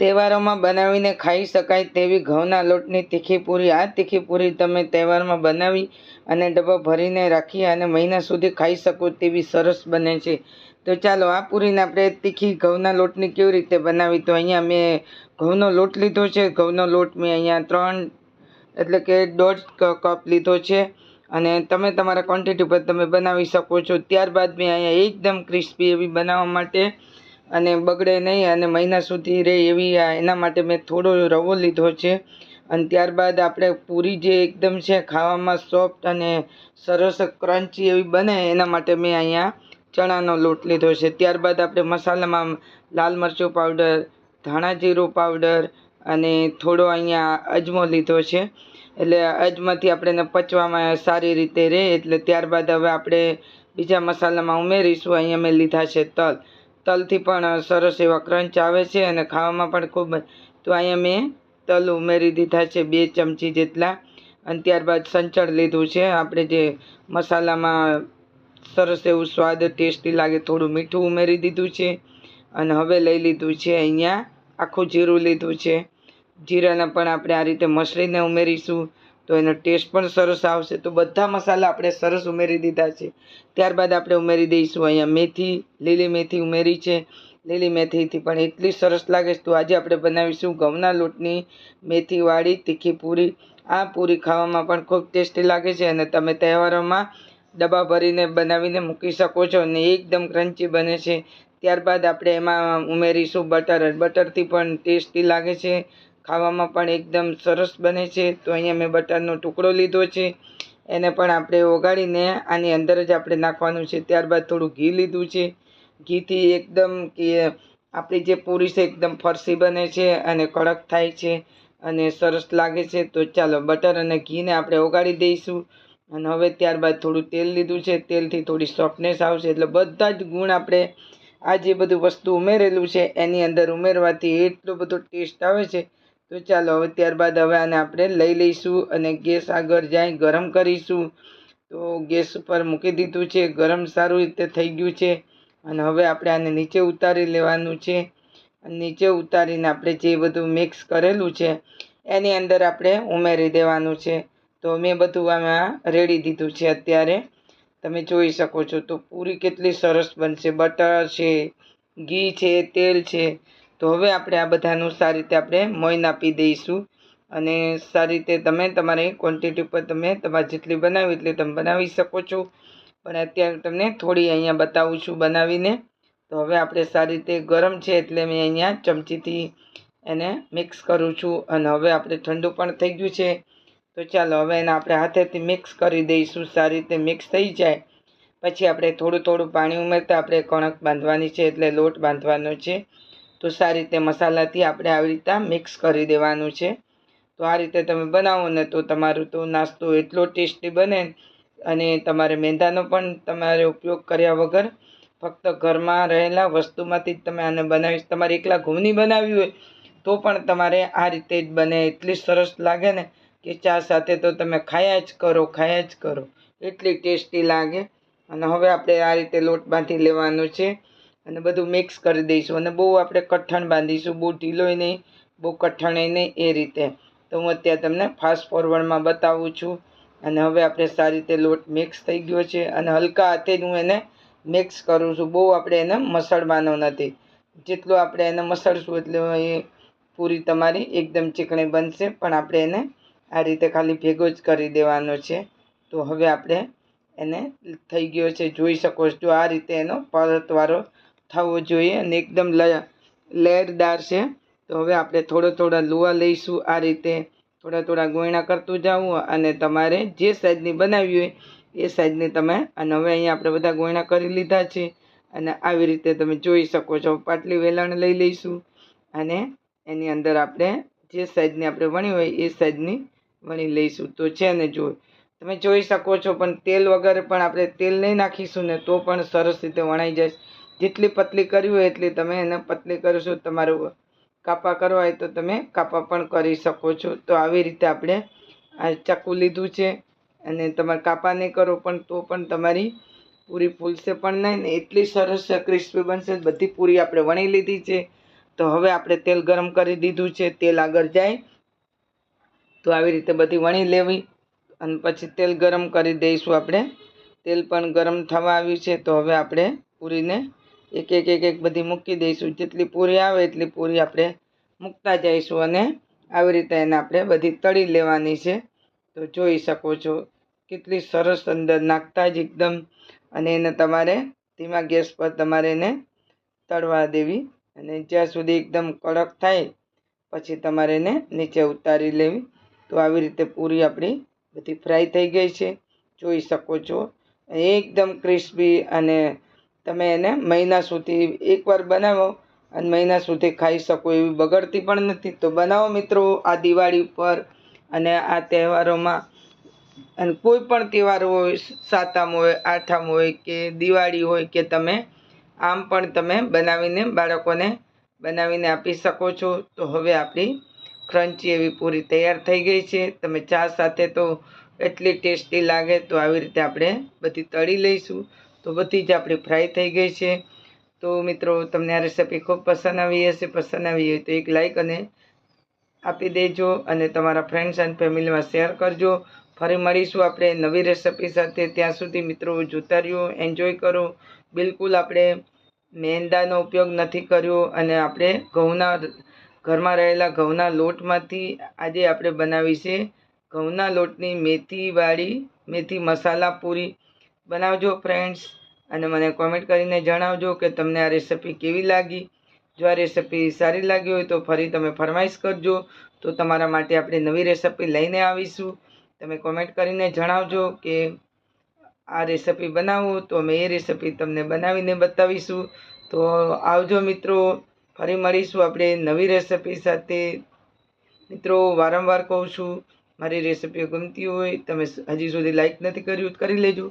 તહેવારોમાં બનાવીને ખાઈ શકાય તેવી ઘઉંના લોટની તીખી પૂરી. આ તીખી પૂરી તમે તહેવારમાં બનાવી અને ડબ્બો ભરીને રાખી અને મહિના સુધી ખાઈ શકો તેવી સરસ બને છે. તો ચાલો, આ પૂરીને આપણે તીખી ઘઉંના લોટની કેવી રીતે બનાવી? તો અહીંયા મેં ઘઉંનો લોટ લીધો છે. ઘઉંનો લોટ મેં અહીંયા ત્રણ, એટલે કે દોઢ કપ લીધો છે. અને તમે તમારા ક્વોન્ટિટી પર તમે બનાવી શકો છો. ત્યારબાદ મેં અહીંયા એકદમ ક્રિસ્પી એવી બનાવવા માટે અને બગડે નહીં અને મહિના સુધી રહે એવી એના માટે મેં થોડો રવો લીધો છે. અને ત્યારબાદ આપણે પૂરી જે એકદમ છે ખાવામાં સોફ્ટ અને સરસ ક્રન્ચી એવી બને એના માટે મેં અહીંયા ચણાનો લોટ લીધો છે. ત્યારબાદ આપણે મસાલામાં લાલ મરચું પાવડર ધાણા જીરું પાવડર અને થોડો અહીંયા અજમો લીધો છે. એટલે અજમાથી આપણે એને પચવામાં સારી રીતે રહે એટલે ત્યારબાદ હવે આપણે બીજા મસાલામાં ઉમેરીશું. અહીંયા મેં લીધા છે તલ. તલથી પણ સરસ એવા ક્રંચ આવે છે અને ખાવામાં પણ ખૂબ તો અહીંયા મેં તલ ઉમેરી દીધા છે બે ચમચી જેટલા. અને ત્યારબાદ સંચળ લીધું છે. આપણે જે મસાલામાં સરસ એવું સ્વાદ ટેસ્ટી લાગે થોડું મીઠું ઉમેરી દીધું છે. અને હવે લઈ લીધું છે અહીંયા આખું જીરું લીધું છે. જીરાને પણ આપણે આ રીતે મસળીને ઉમેરીશું. તો એનો ટેસ્ટ પણ સરસ આવશે. તો બધા મસાલા આપણે સરસ ઉમેરી દીધા છે. ત્યારબાદ આપણે ઉમેરી દઈશું અહીંયા મેથી, લીલી મેથી ઉમેરી છે. લીલી મેથીથી પણ એટલી સરસ લાગે છે. તો આજે આપણે બનાવીશું ઘઉંના લોટની મેથીવાળી તીખી પૂરી. આ પૂરી ખાવામાં પણ ખૂબ ટેસ્ટી લાગે છે અને તમે તહેવારોમાં ડબ્બા ભરીને બનાવીને મૂકી શકો છો અને એકદમ ક્રન્ચી બને છે. ત્યારબાદ આપણે એમાં ઉમેરીશું બટર બટરથી પણ ટેસ્ટી લાગે છે. ખાવામાં પણ એકદમ સરસ બને છે. તો અહીંયા મેં બટરનો ટુકડો લીધો છે. એને પણ આપણે ઓગાળીને આની અંદર જ આપણે નાખવાનું છે. ત્યારબાદ થોડું ઘી લીધું છે. ઘીથી એકદમ કે આપણી જે પૂરી છે એકદમ ફરસી બને છે અને કડક થાય છે અને સરસ લાગે છે. તો ચાલો બટર અને ઘીને આપણે ઓગાળી દઈશું. અને હવે ત્યારબાદ થોડું તેલ લીધું છે. તેલથી થોડી સોફ્ટનેસ આવશે. એટલે બધા જ ગુણ આપણે આ જે બધું વસ્તુ ઉમેરેલું છે, એની અંદર ઉમેરવાથી એટલો બધો ટેસ્ટ આવે છે તો ચાલો હવે ત્યારબાદ હવે આને આપણે લઈ લઈશું અને ગેસ આગળ જાય ગરમ કરીશું. તો ગેસ ઉપર મૂકી દીધું છે, ગરમ સારું રીતે થઈ ગયું છે. અને હવે આપણે આને નીચે ઉતારી લેવાનું છે. અને નીચે ઉતારીને આપણે જે બધું મિક્સ કરેલું છે, એની અંદર આપણે ઉમેરી દેવાનું છે. તો મેં બધું આમાં રેડી દીધું છે અત્યારે. તમે જોઈ શકો છો તો પૂરી કેટલી સરસ બનશે. બટર છે, ઘી છે, તેલ છે. તો હવે આપણે આ બધાનું સારી રીતે આપણે મોઈન આપી દઈશું. અને સારી રીતે તમે તમારી ક્વોન્ટિટી પર તમે તમારે જેટલી બનાવી એટલી તમે બનાવી શકો છો. પણ અત્યારે તમને થોડી અહીંયા બતાવું છું બનાવીને. તો હવે આપણે સારી રીતે ગરમ છે એટલે મેં અહીંયા ચમચીથી એને મિક્સ કરું છું. અને હવે આપણે ઠંડુ પણ થઈ ગયું છે. તો ચાલો હવે એને આપણે હાથેથી મિક્સ કરી દઈશું. સારી રીતે મિક્સ થઈ જાય. પછી આપણે થોડું થોડું પાણી ઉમેરતા આપણે કણક બાંધવાની છે એટલે લોટ બાંધવાનો છે. તો સારી રીતે મસાલાથી આપણે આવી રીતે મિક્સ કરી દેવાનું છે. તો આ રીતે તમે બનાવો ને તો તમારું તો નાસ્તો એટલો ટેસ્ટી બને અને તમારે મેંદાનો પણ તમારે ઉપયોગ કર્યા વગર ફક્ત ઘરમાં રહેલા વસ્તુમાંથી જ તમે આને બનાવી તમારે એકલા ઘઉંની બનાવી હોય તો પણ તમારે આ રીતે જ બને. એટલી સરસ લાગે ને કે ચા સાથે તો તમે ખાયા જ કરો, ખાયા જ કરો. એટલી ટેસ્ટી લાગે. અને હવે આપણે આ રીતે લોટ બાંધી લેવાનો છે. અને બધું મિક્સ કરી દઈશું અને બહુ આપણે કઠણ બાંધીશું, બહુ ઢીલોય નહીં, બહુ કઠણ નહીં એ રીતે. તો હું અત્યારે તમને ફાસ્ટ ફોરવર્ડમાં બતાવું છું. અને હવે આપણે સારી રીતે લોટ મિક્સ થઈ ગયો છે અને હલકા હાથે હું એને મિક્સ કરું છું. બહુ આપણે એને મસળવાનો નથી. જેટલું આપણે એને મસળશું એટલે એ પૂરી તમારી એકદમ ચીકણી બનશે. પણ આપણે એને આ રીતે ખાલી ભેગો જ કરી દેવાનો છે. તો હવે આપણે એને થઈ ગયો છે. જોઈ શકો છો. આ રીતે એનો પરતવારો થવો જોઈએ અને એકદમ લ- લહેરદાર છે. તો હવે આપણે થોડા થોડા લુવા લઈશું. આ રીતે થોડા થોડા ગોયણા કરતું જવું અને તમારે જે સાઈઝની બનાવી હોય એ સાઈઝની તમે, અને હવે અહીંયા આપણે બધા ગોયણા કરી લીધા છે. અને આવી રીતે તમે જોઈ શકો છો. પાટલી વેલણ લઈ લઈશું. અને એની અંદર આપણે જે સાઈઝની આપણે વણી હોય એ સાઈઝની વણી લઈશું. તો છે ને જો, તમે જોઈ શકો છો, પણ તેલ વગર પણ આપણે તેલ નહીં નાખીશું ને તો પણ સરસ રીતે વણાઈ જાય. જેટલી પતલી કરવી હોય એટલી તમે એને પતલી કરશો તમારું કાપા કરવા હોય તો તમે કાપા પણ કરી શકો છો. તો આવી રીતે આપણે આ ચાકુ લીધું છે અને તમારે કાપા નહીં કરો પણ તો પણ તમારી પૂરી ફૂલશે પણ નહીં ને એટલી સરસ ક્રિસ્પી બનશે. બધી પૂરી આપણે વણી લીધી છે. તો હવે આપણે તેલ ગરમ કરી દીધું છે. તેલ આગળ જાય. તો આવી રીતે બધી વણી લેવી અને પછી તેલ ગરમ કરી દઈશું આપણે. તેલ પણ ગરમ થવા આવ્યું છે. તો હવે આપણે પૂરીને એક એક એક એક બધી મૂકી દઈશું. જેટલી પૂરી આવે એટલી પૂરી આપણે મૂકતા જઈશું અને આવી રીતે એને આપણે બધી તળી લેવાની છે. તો જોઈ શકો છો, કેટલી સરસ અંદર નાખતા જ એકદમ. અને એને તમારે ધીમા ગેસ પર તમારે એને તળવા દેવી. અને જ્યાં સુધી એકદમ કડક થાય, પછી તમારે એને નીચે ઉતારી લેવી. તો આવી રીતે પૂરી આપણી બધી ફ્રાય થઈ ગઈ છે. જોઈ શકો છો, એકદમ ક્રિસ્પી અને તમે એને મહિના સુધી એકવાર બનાવો અને મહિના સુધી ખાઈ શકો એવી બગડતી પણ નથી. તો બનાવો મિત્રો આ દિવાળી પર અને આ તહેવારોમાં. અને કોઈ પણ તહેવાર હોય, સાતમ હોય, આઠમ હોય કે દિવાળી હોય કે તમે આમ પણ તમે બનાવીને બાળકોને બનાવીને આપી શકો છો. તો હવે આપણી ક્રન્ચી એવી પૂરી તૈયાર થઈ ગઈ છે. તમે ચા સાથે તો એટલી ટેસ્ટી લાગે તો આવી રીતે આપણે બધી તળી લઈશું. તો બધી જ આપણી ફ્રાય થઈ ગઈ છે. તો મિત્રો, તમને આ રેસીપી ખૂબ પસંદ આવી હશે, પસંદ આવી હોય તો એક લાઇક અને આપી દેજો અને તમારા ફ્રેન્ડ્સ એન્ડ ફેમિલીમાં શેર કરજો. ફરી મળીશું આપણે નવી રેસીપી સાથે. ત્યાં સુધી મિત્રો જોતા રહ્યો એન્જોય કરો. બિલકુલ આપણે મેંદાનો ઉપયોગ નથી કર્યો અને આપણે ઘઉંના ઘરમાં રહેલા ઘઉંના લોટમાંથી આજે આપણે બનાવી છે. ઘઉંના લોટની મેથીવાળી, મેથી મસાલા પૂરી બનાવજો ફ્રેન્ડ્સ અને મને કોમેન્ટ કરીને જણાવજો કે તમને આ રેસીપી કેવી લાગી. જો આ રેસીપી સારી લાગી હોય તો ફરી તમે ફરમાઈશ કરજો. તો તમારા માટે આપણે નવી રેસીપી લઈને આવીશું. તમે કોમેન્ટ કરીને જણાવજો કે આ રેસીપી બનાવો, તો અમે એ રેસીપી તમને બનાવીને બતાવીશું. તો આવજો મિત્રો, ફરી મળીશું આપણે નવી રેસીપી સાથે. મિત્રો, વારંવાર કહું છું, મારી રેસીપી ગમતી હોય, તમે હજી સુધી લાઈક નથી કર્યું કરી લેજો.